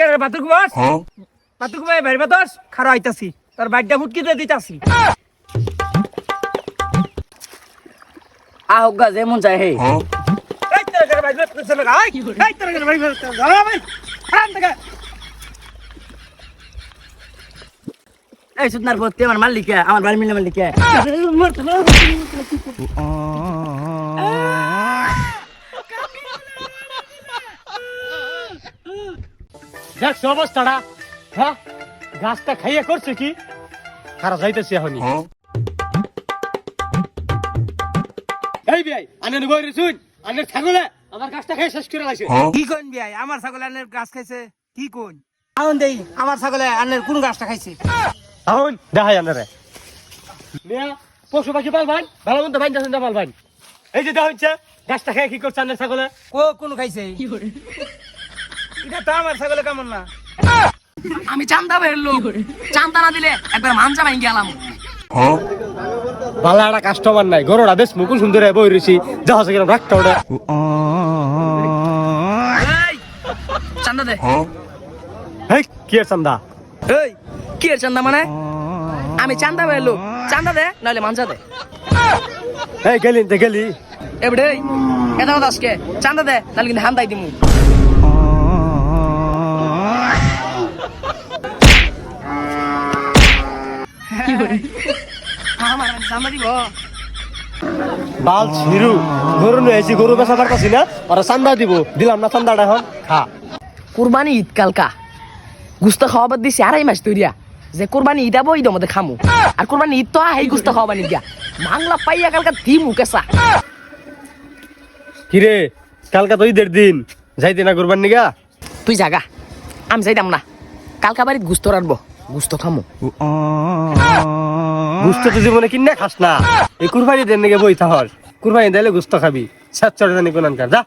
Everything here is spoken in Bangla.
কে বাতুক বস বাতুক ভাই বাইরে বাতস খারা আইতাছি তোর বাইকটা ফুটকি দিয়ে দিতাছি। আহ গা যেমন যায় হে। এই গা এই ভাই বলতে আমার মালিক আমার বাড়ি মিলে মালিক দেখ অবস্থাটা। হ্যাঁ গাছটা খাইয়ে করছে কি? খারাপ যাইতেছে এখনই। এই বিয়াই আনের বই শুন আনের ছাগলে আমার গাছটা খেয়ে শেষ করে লাগছে কি কোন বিয়াই আমার ছাগলে আনের গাছ খাইছে? কি কোন আউন দেই আমার ছাগলে আনের কোন গাছটা খাইছে? এখন দেখাই আনারে। মিয়া পশু পাখি পালবান ভালো মন্দ বাইন যাচ্ছেন পালবান। এই যে দেখা হচ্ছে গাছটা খেয়ে কি করছে আনের ছাগলে? ও কোন খাইছে? এটা তো আমার ছাগলে কেমন না। আমি চান্দা বেরলো চান্দা না দিলে একবার মানজা ভাই গেলাম ভালো একটা কাস্টমার নাই গরুটা বেশ মুকুল সুন্দর বই রয়েছি। দেখা যাচ্ছে কিরম রাখতে ওটা চান্দা দে। হেই কি চান্দা? এই কি এর চান্দা মানে? আমি চান্দা বেরলো চান্দা দে নাহলে মানজা দে। এই গেলি তে গেলি। এবারে এটা কথা আজকে। চান্দা দে নাহলে কিন্তু হান্দাই দিমু। বাল ছিরু গরু নিয়ে আইছি গরু বেচা পারতাছি না ওরা চান্দা দিব দিলাম না চান্দাটা এখন খা। কুরবানি ঈদ কালকা। গুস্তা খাওয়াবার দিছি আড়াই মাস তৈরিয়া যে কুরবানি ঈদ আবো ঈদ মধ্যে খামু। আর কুরবানি ঈদ তো আই গুস্তা খাওয়াবানি গিয়া। মাংলা পাইয়া কালকা দিমু কেসা কিরে কালকা তো ঈদের দিন যাইতে না করবার নিগা তুই জাগা আমি যাইতাম না। কালকা বাড়িত গুস্ত রাখব গুস্ত খামো। গুস্ত তো জীবনে কিনে খাস না। এই কুরবানি দেন নাকি বই থাহর কুরবানি দিলে গুস্ত খাবি। সাত চড়ে জানি কোন যা।